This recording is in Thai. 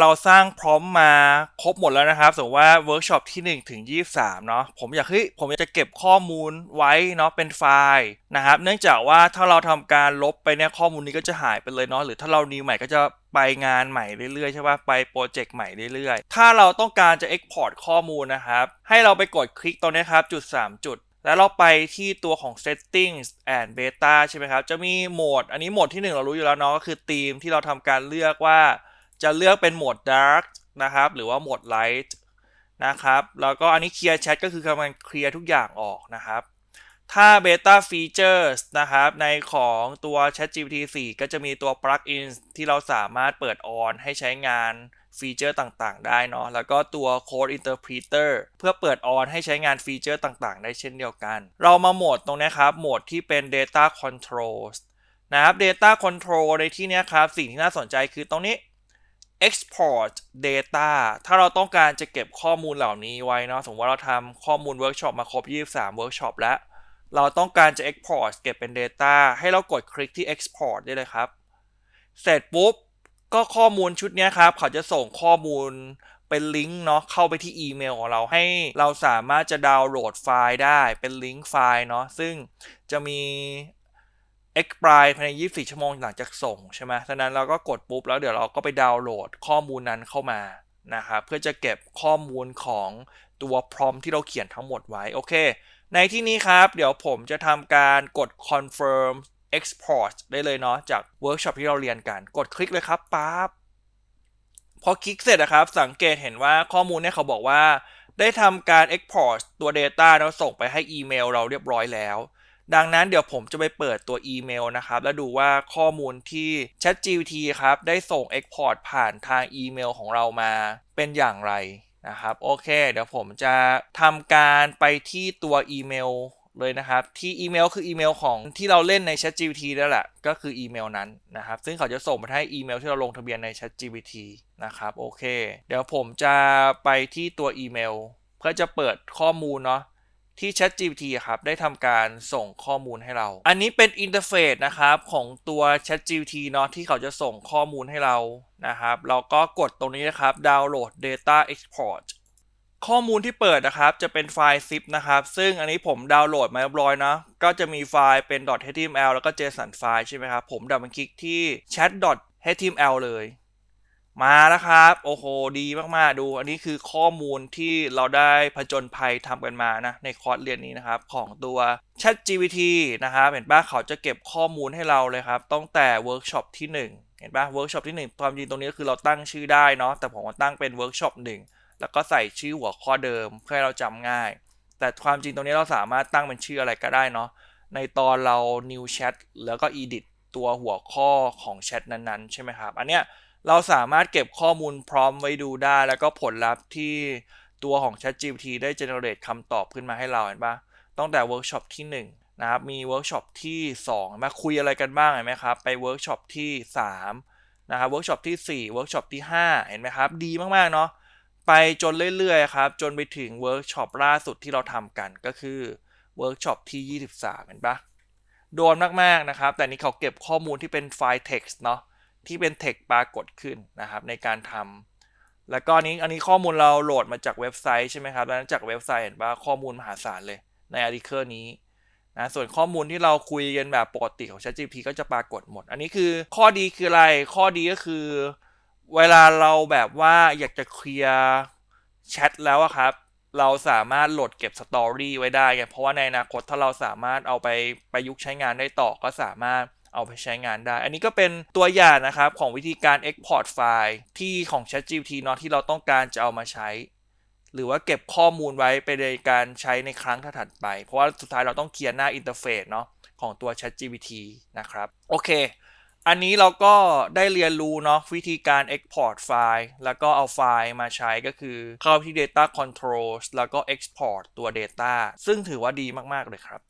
เราสร้างพร้อมมาครบหมดแล้วนะครับ สมมติว่าเวิร์กช็อปที่ 1 ถึง 23 เนาะผมอยากให้ยผมอยากจะเก็บข้อมูลไว้เนาะเป็นไฟล์นะครับ เนื่องจากว่าถ้าเราทำการลบไปเนี่ยข้อมูลนี้ก็จะหายไปเลยเนาะหรือถ้าเรานิวใหม่ก็จะไปงานใหม่เรื่อยๆใช่ปะไปโปรเจกต์ใหม่เรื่อยๆ ถ้าเราต้องการจะ Export ข้อมูลนะครับ ให้เราไปกดคลิกตรงนี้ครับจุด 3 จุด แล้วเราไปที่ตัวของ settings and beta ใช่ไหมครับ จะมีโหมด อันนี้โหมดที่ 1 เรารู้อยู่แล้วเนาะก็คือธีมที่เราทำการเลือกว่า จะเลือกเป็นโหมด dark นะครับ หรือว่าโหมด light นะครับ แล้วก็อันนี้ clear chat ก็คือกำลังเคลียร์ทุกอย่างออกนะครับ ถ้า beta features นะครับ ในของตัว ChatGPT 4 ก็จะมีตัว plugin ที่เราสามารถเปิด on ให้ใช้งานฟีเจอร์ต่างๆ ได้เนาะ แล้วก็ตัว code interpreter เพื่อเปิด on ให้ใช้งานฟีเจอร์ต่างๆ ได้เช่นเดียวกัน เรามาโหมดตรงนี้ครับ โหมดที่เป็น data controls นะครับ data control ในที่นี้ครับ สิ่งที่น่าสนใจคือตรงนี้ export data ถ้าเราต้องการจะเก็บข้อมูลเหล่านี้ไว้เนาะสมมติว่าเราทำข้อมูลเวิร์กช็อปมาครบ 23 เวิร์กช็อปแล้ว เราต้องการจะ export เก็บเป็น data ให้เรากดคลิกที่ export ได้เลยครับ เสร็จปุ๊บ ก็ข้อมูลชุดนี้ครับ เขาจะส่งข้อมูลเป็นลิงก์เนาะเข้าไปที่อีเมลของเราให้เราสามารถจะดาวน์โหลดไฟล์ได้เป็นลิงก์ไฟล์เนาะซึ่งจะมี expire ภายใน 24 ชั่วโมงหลังจากส่งใช่ไหมฉะนั้นเราก็กดปุ๊บแล้วเดี๋ยวเราก็ไปดาวน์โหลดข้อมูลนั้นเข้ามานะครับเพื่อจะเก็บข้อมูลของตัวพรอมที่เราเขียนทั้งหมดไว้โอเค ในที่นี้ครับ เดี๋ยวผมจะทำการกด confirm export ได้เลยเนาะจากเวิร์กช็อปที่เราเรียนกัน กดคลิกเลยครับปั๊บพอคลิกเสร็จนะครับ สังเกตเห็นว่าข้อมูลเนี่ยเขาบอกว่า ได้ทำการ export ตัว data แล้วส่งไปให้อีเมลเราเรียบร้อยแล้ว ดังนั้นเดี๋ยวผมจะไปเปิดตัวอีเมลนะครับ แล้วดูว่าข้อมูลที่ ChatGPT ครับ ได้ส่ง Export ผ่านทางอีเมลของเรามาเป็นอย่างไรนะครับโอเค เดี๋ยวผมจะทำการไปที่ตัวอีเมลเลยนะครับ ที่อีเมลคืออีเมลของที่เราเล่นใน ChatGPT นั่นแหละก็คืออีเมลนั้นนะครับ ซึ่งเขาจะส่งมาให้อีเมลที่เราลงทะเบียนใน ChatGPT นะครับโอเค เดี๋ยวผมจะไปที่ตัวอีเมลเพื่อจะเปิดข้อมูลเนาะ ที่ ChatGPT ครับได้ทำการส่งข้อมูลให้เรา อันนี้เป็นอินเทอร์เฟซนะครับของตัว ChatGPT เนาะที่เขาจะส่งข้อมูลให้เรานะครับเราก็กดตรงนี้นะครับดาวน์โหลด Data Export ข้อมูลที่เปิดนะครับจะเป็นไฟล์ zip นะครับ ซึ่งอันนี้ผมดาวน์โหลดมาเรียบร้อยนะ ก็จะมีไฟล์เป็น .html แล้วก็ JSON ไฟล์ใช่ไหมครับ ผมดับเบิลคลิกที่ chat.html เลย มาแล้วครับ โอ้โห ดีมาก ๆ ดู อันนี้คือข้อมูลที่เราได้ผจญภัยทำกันมานะ ในคอร์สเรียนนี้นะครับ ของตัว ChatGPT นะครับ เห็นปะเขาจะเก็บข้อมูลให้เราเลยครับ ตั้งแต่เวิร์กช็อปที่ 1 เห็นปะเวิร์กช็อปที่ 1 ความจริงตรงนี้ก็คือเราตั้งชื่อได้เนาะ แต่ผมก็ตั้งเป็นเวิร์กช็อป1แล้วก็ใส่ชื่อหัวข้อเดิมเพื่อให้เราจำง่าย แต่ความจริงตรงนี้เราสามารถตั้งเป็นชื่ออะไรก็ได้เนาะ ในตอนเรา new chat แล้วก็ edit ตัวหัวข้อของแชทนั้นๆ ใช่ไหมครับ อันเนี้ย เราสามารถเก็บข้อมูลพร้อมไว้ดูได้ แล้วก็ผลลัพธ์ที่ตัวของ ChatGPT ได้ generate คำตอบขึ้นมาให้เราเห็นปะตั้งแต่เวิร์กช็อปที่ 1นะครับมีเวิร์กช็อปที่2มาคุยอะไรกันบ้างเห็นไหมครับ ไปเวิร์กช็อปที่3นะครับเวิร์กช็อปที่4เวิร์กช็อปที่ 5 เห็นไหมครับ ดีมาก ๆ เนาะไปจนเรื่อย ๆ ครับ จนไปถึงเวิร์กช็อปล่าสุดที่เราทำกันก็คือเวิร์กช็อปที่ 23 เห็นปะโดนมาก ๆ นะครับ แต่นี้เขาเก็บข้อมูลที่เป็นไฟล์ text เนาะ ที่เป็น text ปรากฏขึ้นนะครับในการทำแล้วก็อันนี้อันนี้ข้อมูลเราโหลดมาจากเว็บไซต์ใช่ไหมครับแล้วจากเว็บไซต์เห็นปะข้อมูลมหาศาลเลยใน article นี้นะส่วนข้อมูลที่เราคุยกันแบบปกติของ ChatGPT ก็จะปรากฏหมด อันนี้คือข้อดีคืออะไร ข้อดีก็คือ เวลาเราแบบว่าอยากจะเคลียร์แชทแล้วครับ เราสามารถโหลดเก็บสตอรี่ไว้ได้ไงเพราะว่าในอนาคตถ้าเราสามารถเอาไปประยุกต์ใช้งานได้ต่อก็สามารถ เอาไปใช้งานได้ อันนี้ก็เป็นตัวอย่างนะครับของวิธีการ Export ไฟล์ที่ของ ChatGPT เนาะที่เราต้องการจะเอามาใช้ หรือว่าเก็บข้อมูลไว้ไปในการใช้ในครั้งถัดไป เพราะว่าสุดท้ายเราต้องเคลียร์หน้าอินเทอร์เฟซเนาะของตัว ChatGPT นะครับ โอเค อันนี้เราก็ได้เรียนรู้เนาะวิธีการ Export ไฟล์ แล้วก็เอาไฟล์มาใช้ก็คือเข้าที่ Data Controls แล้วก็ Export ตัว Data ซึ่งถือว่าดีมาก ๆ เลยครับ